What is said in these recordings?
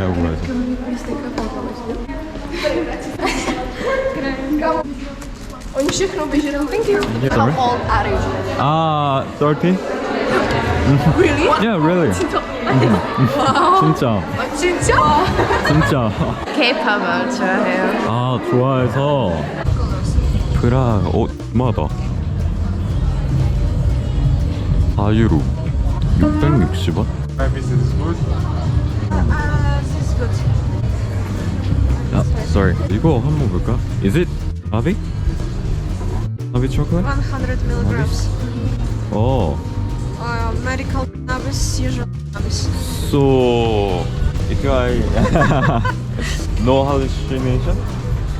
하고 가야죠. Oni všechno běží. Thank you. How old are you? 아, 30? Really? Yeah, really. 진짜. 진짜? 진짜. K-팝을 좋아해요. 아, 좋아해서 프라 어, 마다. 4유로 660원? 아, sorry. 이거 한번 볼까? Is it 나비? 나비 초콜릿? 100 milligrams. 어. Uh, medical cannabis, usual cannabis. So if I no hallucination?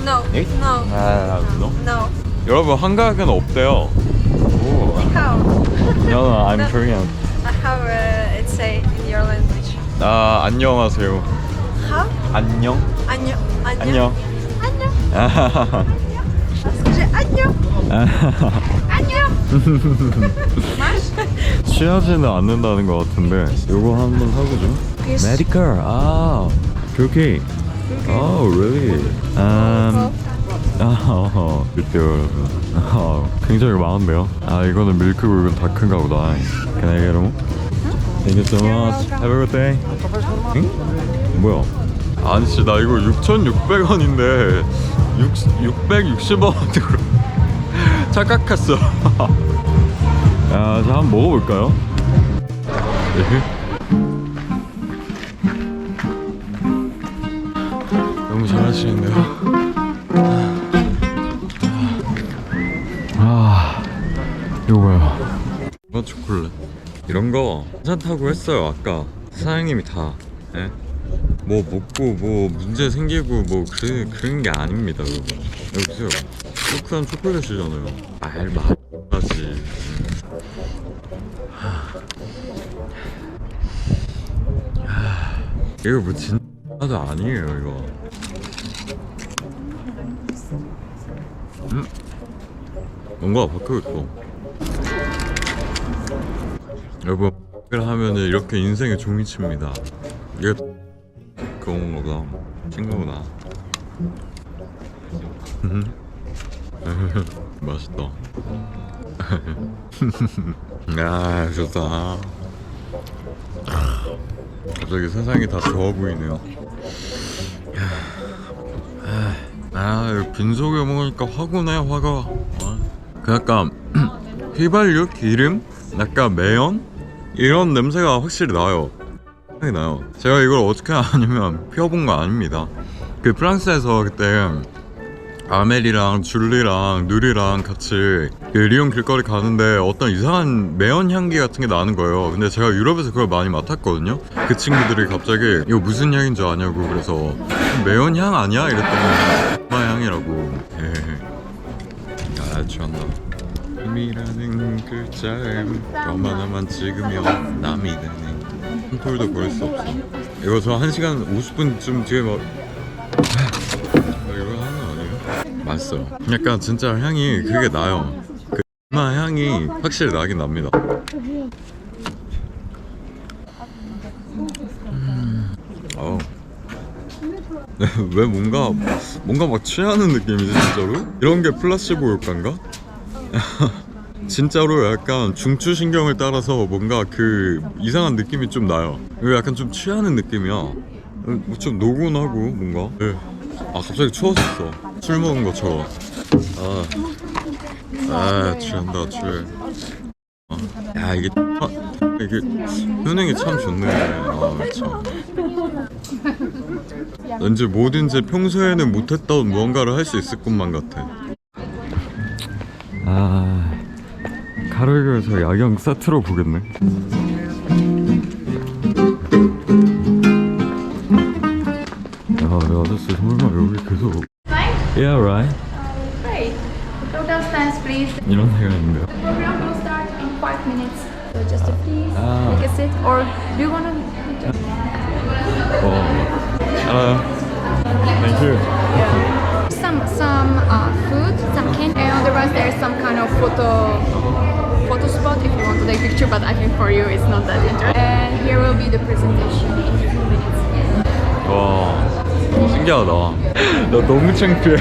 No, Eh? no, 아, no. no. 여러분 한국에는 없대요. 오. How? No, no, I'm Korean. How uh, it say in your language? 아, 안녕하세요. How? 안녕. 안녕. 안녕. 안녕. 아하하하. Скажи 안녕. 안녕. 취하지는 않는다는 것 같은데 요거 한번 사보죠. Yes. 메디컬. 아, 그렇게. Oh, really? Um, 아, 그때요, 여러분. 아, 굉장히 많은데요. 아, 이거는 밀크고 이건 다큰가 보다. Can I get one? Thank you so much. Have a good day. 응? 뭐야? 아니, 씨, 나 이거 6,600원인데 6, 660원으로 착각했어. 야, 자, 한번 먹어볼까요? 예. 너무 잘하시는데요. 아, 이거 뭐야? 이거 초콜릿. 이런 거 괜찮다고 했어요 아까 사장님이 다. 예? 뭐 먹고 뭐 문제 생기고 뭐 그, 그런 게 아닙니다 여러분. 여기 보세요. 초크한 초콜릿이잖아요. 말 말하지. 이거 뭐 진짜도 아니에요 이거. 음? 뭔가 바뀌고 있어. 여러분 을 하면은 이렇게 인생의 종이칩니다. 이게 그런 거보다 친구구나. 맛있다. 아 좋다. 갑자기 세상이 다 좋아 보이네요. 아, 이거 빈속에 먹으니까 나요, 화가. 어? 그 약간 휘발유, 기름, 약간 매연 이런 냄새가 확실히 나요. 향이 나요. 제가 이걸 어떻게 아냐면 피워본 거 아닙니다. 그 프랑스에서 그때 아멜이랑 줄리랑 누리랑 같이 그 리옹 길거리 가는데 어떤 이상한 매연 향기 같은 게 나는 거예요. 근데 제가 유럽에서 그걸 많이 맡았거든요. 그 친구들이 갑자기 이거 무슨 향인 줄 아냐고 그래서 매연 향 아니야? 이랬더니 엄마 향이라고. 예. 아 취한다. 힘이라는 글자에 너만 하만 찍으면 남이 되네. 한 톨도 버릴 수 없어. 이거 저 1시간 50분쯤 뒤에 막 아, 이거 하는 거 아니에요? 맛있어요. 약간 진짜 향이 그게 나요. 그 향이 확실히 나긴 납니다. 음, 왜 뭔가 뭔가 막 취하는 느낌이지 진짜로? 이런 게 플라시보 효과인가? 진짜로 약간 중추신경을 따라서 뭔가 그 이상한 느낌이 좀 나요. 약간 좀 취하는 느낌이야. 뭐좀 노곤하고 뭔가. 예. 아 갑자기 추워졌어. 술 먹은 것처럼. 아, 아 취한다 취해. 아, 야 이게 아, 이게 효능이 참 좋네. 아 참. 왠지 뭐든지 평소에는 못했던 무언가를 할 수 있을 것만 같아. 아. 가로에서 야경 세트로 보겠네. 야, 내 아저씨 설마 여기 계속. Yeah, right. Great. Go downstairs, please. 이런 있는데요. The program will start in five minutes. So just uh, please Ah. take a seat, or do you want to? 어. Hello. Thank you. Some some uh, food, some candy, and otherwise there's some kind of photo photo spot if you want to take picture. But I think for you it's not that interesting. And here will be the presentation in a few minutes. 와 신기하다 나 너무 창피해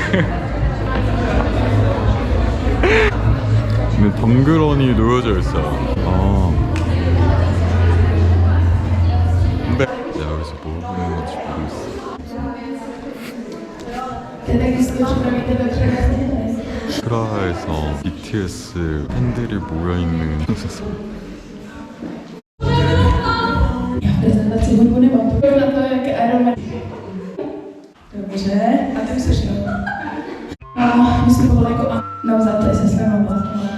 근데 덩그러니 놓여져 있어요 아 근데 내가 여기서 뭐 하는 건지 있어 프라하에서 BTS 팬들이 모여있는 곳에서 prezentaci hudbu nemám. Pojďme na to, jak je Iron Man. Dobře, a ty už seš jo. A my jsme povolili jako a navzáte se svýma vlastníma.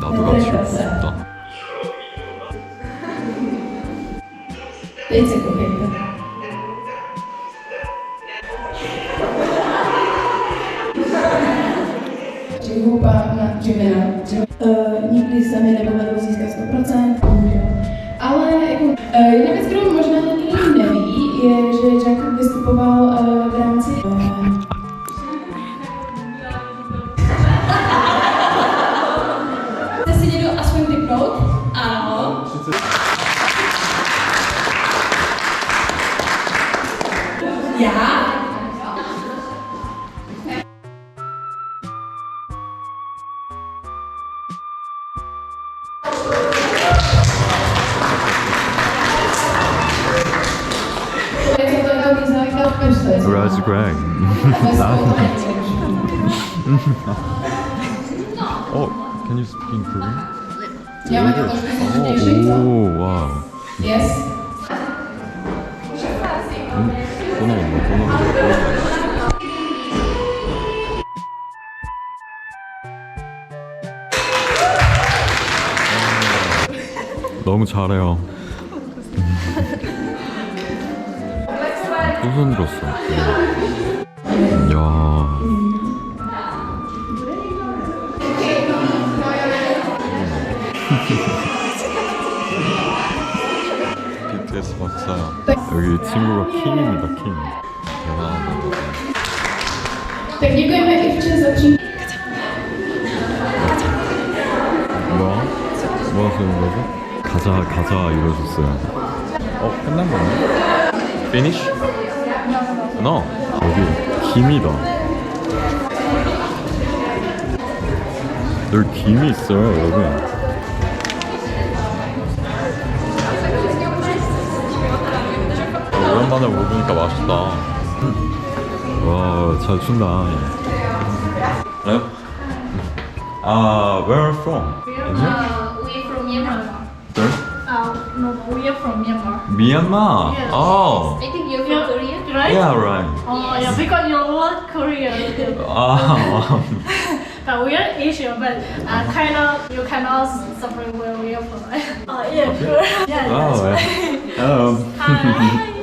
나 Já? Je to to významná v Raz Greg Oh, can you speak in Korean? Já mám to trošku Oh, wow Yes. 또 나온다 또 나온다 너무 잘해요. 또 손들었어? 야. BTS 박사야 여기 친구가 i včas za čím. 뭐야? 뭐 하시는 거죠? 가자 가자 이러셨어요 어 끝난 거네 Finish? No 여기 김이다 여기 김이 있어요 여러분 오랜만에 먹으니까 맛있다 와잘 춘다 네? 아 where are you from? Uh, we from Myanmar. Sorry? Uh, no, we are from Myanmar. Myanmar. Yes. Oh. I think you're from Korea, right? Yeah, right. Oh yeah, because you were Korean. Ah. but we are Asian, but uh, kind of you cannot separate where we are from. Oh yeah, sure. Yeah, oh. that's yeah. Hello. Hi.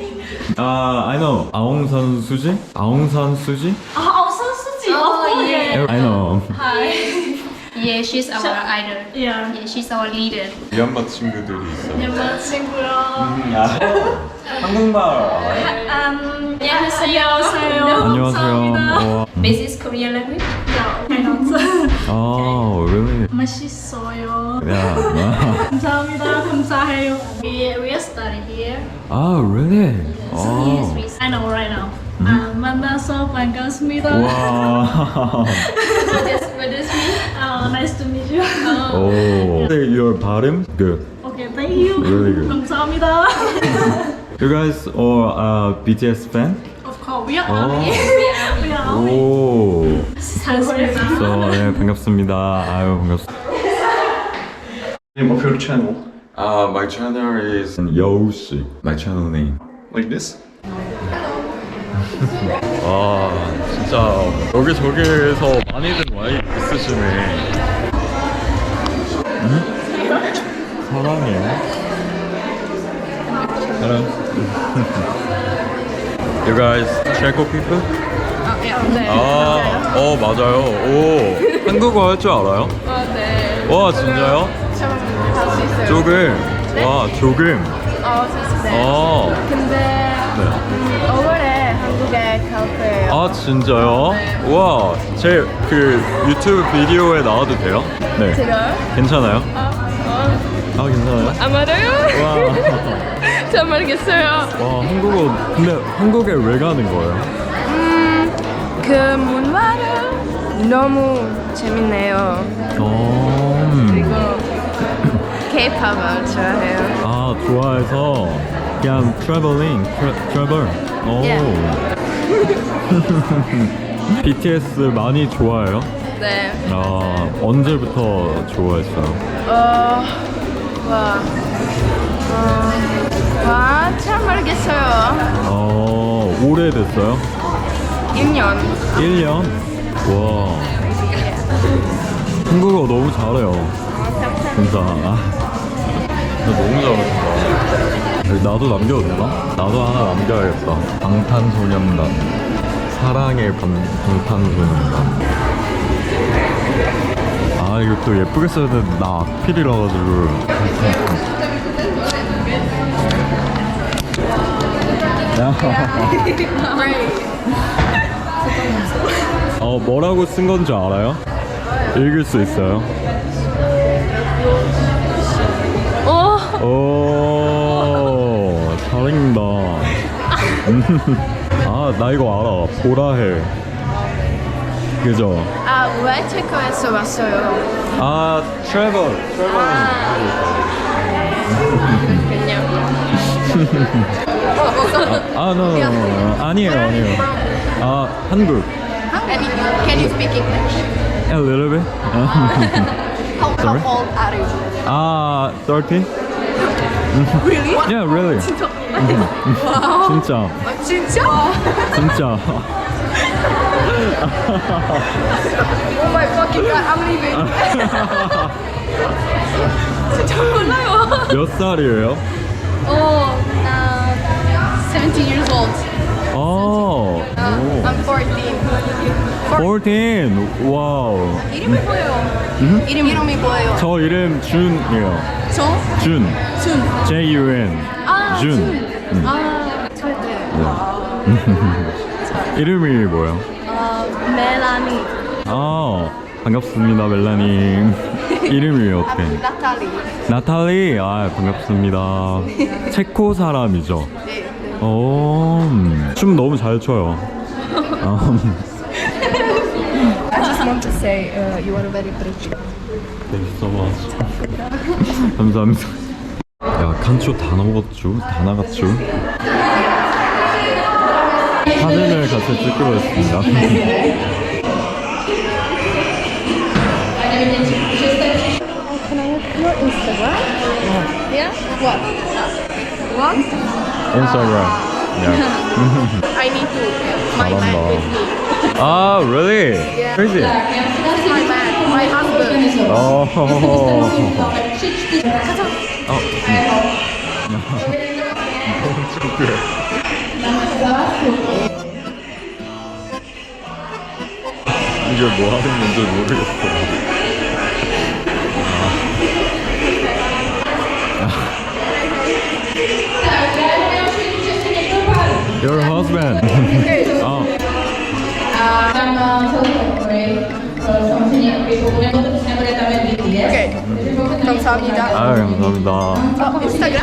Uh, I know. Aung San Suu Kyi. Aung San Suu Kyi. Oh, also Suji. Oh, Oh yeah. I know. Hi. Yeah, she's our idol. Yeah. Yeah, she's our leader. 미얀마 친구들이 있어요. 여자친구요. 아, 한국말 알아요? Um, 안녕하세요. 안녕하세요. 안녕하세요. 어, This is Korean language. Yeah, cannot. oh, really? 맛있어요. Yeah. 감사합니다. 감사해요. We we are studying here. oh, really? Yes, Oh. we I know right now. 아, 만나서 반갑습니다. Wow. What does, what does mean? Uh, nice to meet you. oh. Your 발음 good. Okay, thank you. Really good. 감사합니다. You guys are uh, BTS fan? of course, we are Oh. army. we are army. 오. 잘했습니다. So, 네, 반갑습니다. 아유, 반갑습니다. Name of your channel? Uh, my channel is 여우씨. My channel name. Like this? 아, 진짜 여기저기에서 많이들 와 있으시네. 응? 사랑해. Hello. you guys Checo people? 네. 아, 어 맞아요. 오, 한국어 할 줄 알아요? 어, 네. 와 진짜요? 조금. 와 조금. 어, 네. 아, 근데 네. 음, 5월에 한국에 갈 거예요. 아 진짜요? 네. 와, 제 그 유튜브 비디오에 나와도 돼요? 네. 제가요? 괜찮아요? 어, 어. 아 괜찮아요? 아마도요? 와. 잘 모르겠어요. 와 한국어 근데 한국에 왜 가는 거예요? 그 문화를 너무 재밌네요. 어, 음. K-팝을 좋아해요. 아 좋아해서 그냥 트래블링 트래블 오 BTS 많이 좋아해요? 네. 아 언제부터 좋아했어요? 어, 와, 어, 와, 잘 모르겠어요. 어 오래됐어요? 1년. 1년? 와 한국어 너무 잘해요 진짜 아, 진짜 너무 잘하신다 나도 남겨도 되나? 나도 하나 남겨야겠다 방탄소년단 사랑의 방, 방탄소년단 아 이거 또 예쁘게 써야 되는데 나 악필이라 가지고 어 뭐라고 쓴 건지 알아요? 읽을 수 있어요? 아 나 이거 알아 보라해 그죠? 아, 왜 체코에서 왔어요? 아 트래블 트래블 아, no, no, no, no. 아니에요, 아니에요. 아, 한국. Can you, can you speak English? A little bit. How, Sorry? how old are you? 아, 30? Really? Yeah, really. 진짜. 진짜. 진짜? 진짜. Oh my fucking god, I'm leaving. 진짜 몰라요. 몇 살이에요? Oh, uh, 17 years old. 아, 오. I'm 14. 14. 와우. 이름이 뭐예요? 이름, 이름이 뭐예요? 저 이름 준이에요. 저? 준. 준. J U N. 아, 준. 음. 아, 절대. 이름이 뭐예요? 어, 멜라니. 아, 반갑습니다, 멜라님. 이름이 어떻게? 나탈리. 나탈리, 아 반갑습니다. 체코 사람이죠. 네. 오, 음, 춤 너무 잘 춰요. 아, I just want to say uh, you are very pretty. Thank you so much. 감사합니다. 야, 칸초 다 먹었죠? 다 나갔죠? 사진을 같이 찍기로 했습니다. Yeah? 인스타그램. 야, I need to. My man with me. 아, really? Crazy. That's my man. My husband. 어. 어. 이게 뭐 하는 건지 모르겠어. Your husband. 감사합니다. 아 감사합니다. 어, 인스타그램?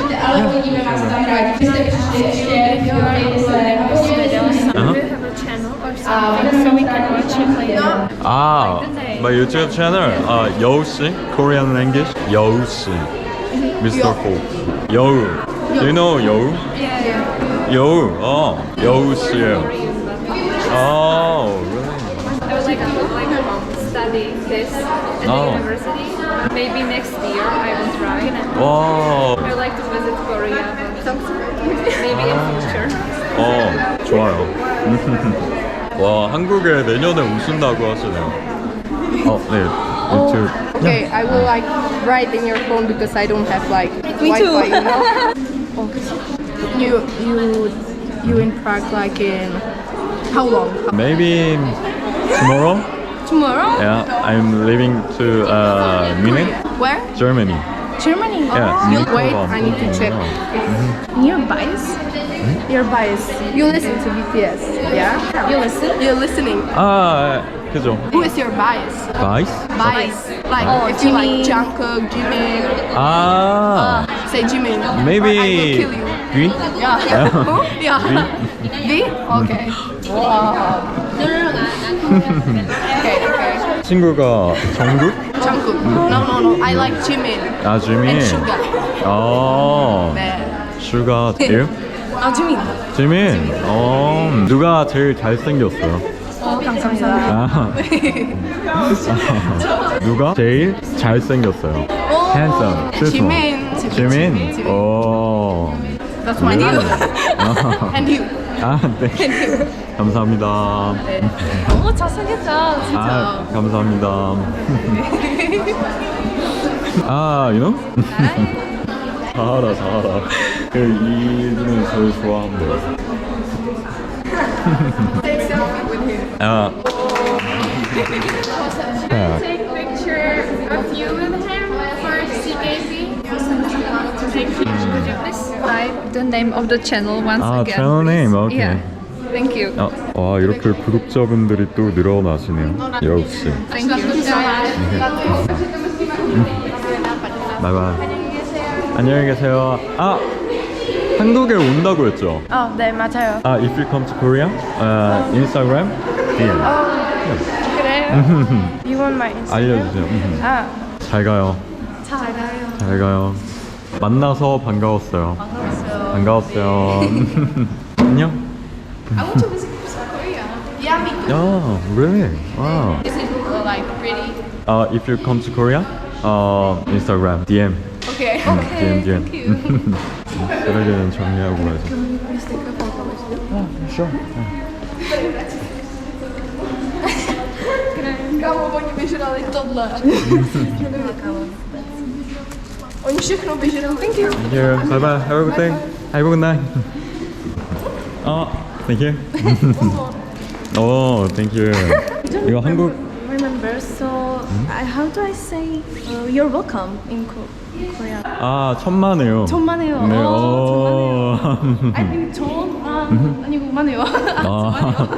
아, my YouTube channel, 아 여우씨, Korean language, 여우씨, Mr. Ho, 여우. Do you know 여우? 여우, 어, 여우씨예요. 어, really? I would like to like um, study this in Oh. the university. Maybe next year I will try. 와, I would like to visit Korea. but Maybe in future. 어, 좋아요. 와, 한국에 내년에 오신다고 하시네요. 어, 네, 유튜브. Okay, I will like write in your phone because I don't have like Wi-Fi, you know. oh, you you you in Prague like in how long? Maybe tomorrow. tomorrow? Yeah, I'm leaving to uh, Munich. Where? Germany. Germany? Yeah. Oh, you wait, I need to check. Mm-hmm. Your bias? Hmm? Your bias. You listen to BTS, yeah? You listen? You're listening. Ah, 그죠. Who is your bias? Bias? Bias. Like, Oh, if you like Jimin. Jungkook, Jimin, ah. ah, say Jimin. Or I will maybe. kill you. Gui? Yeah. Who? Yeah. V? Okay. Wow. Okay. 친구가 정국? Jungkook. No, no, no. I like Jimin 아, 주민. and Suga. 어, 네. 슈가 일? 아, Jimin. 지민. 어, 누가 제일 잘생겼어요? 어, 감사합니다. 아. 누가 제일 잘생겼어요? Handsome. 지민. 지민. 지민. 오. That's my deal. and you. 아, 네. 감사합니다. 너무 잘생겼다, 진짜. 아, 감사합니다. 아, you know? 잘하라, 잘하라. 그 이분은 저를 좋아한대요. Take selfie with him. 아. 아, Take picture of you with him for CKC. Take picture. Could you please write the name of the channel once 아, again? channel name, please? okay. Yeah. Thank you. 아, 와, 이렇게 구독자분들이 또 늘어나시네요. 역시. Thank you so much. 바이바이. 안녕히 계세요. 아, 한국에 온다고 했죠? 어, 네, 맞아요. 아, if you come to Korea, uh, Instagram, DM. 그래요? You want my Instagram? 알려주세요. 음. 아, 잘 가요. 잘 가요. 잘 가요. 만나서 반가웠어요. 반가웠어요. 반가웠어요. 안녕. I want to visit Korea. Yeah, me. 야, really? 와. Is it uh, like pretty? Uh, if you come to Korea, uh, Instagram, DM. Okay. DM, DM. 쓰레기는 정리하고 가야죠. 아, sure. Kámo, oni vyžrali tohle. Oni všechno vyžrali. Thank you. Thank you. Bye bye. Have a good day. Have a good night. 어, thank you. 오, thank you. 이거 한국 remember. So, I, how do I say uh, you're welcome in Ko- Korea? 아 천만에요. 천만에요. 네. 어, 오. I think 전 아, 아니고 만해요. 아.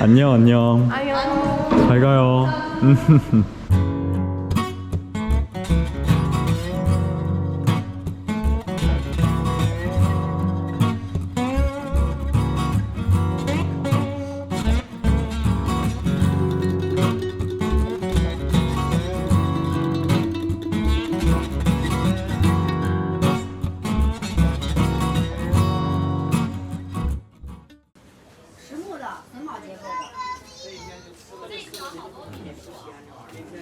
안녕 안녕. 안녕. 잘 가요.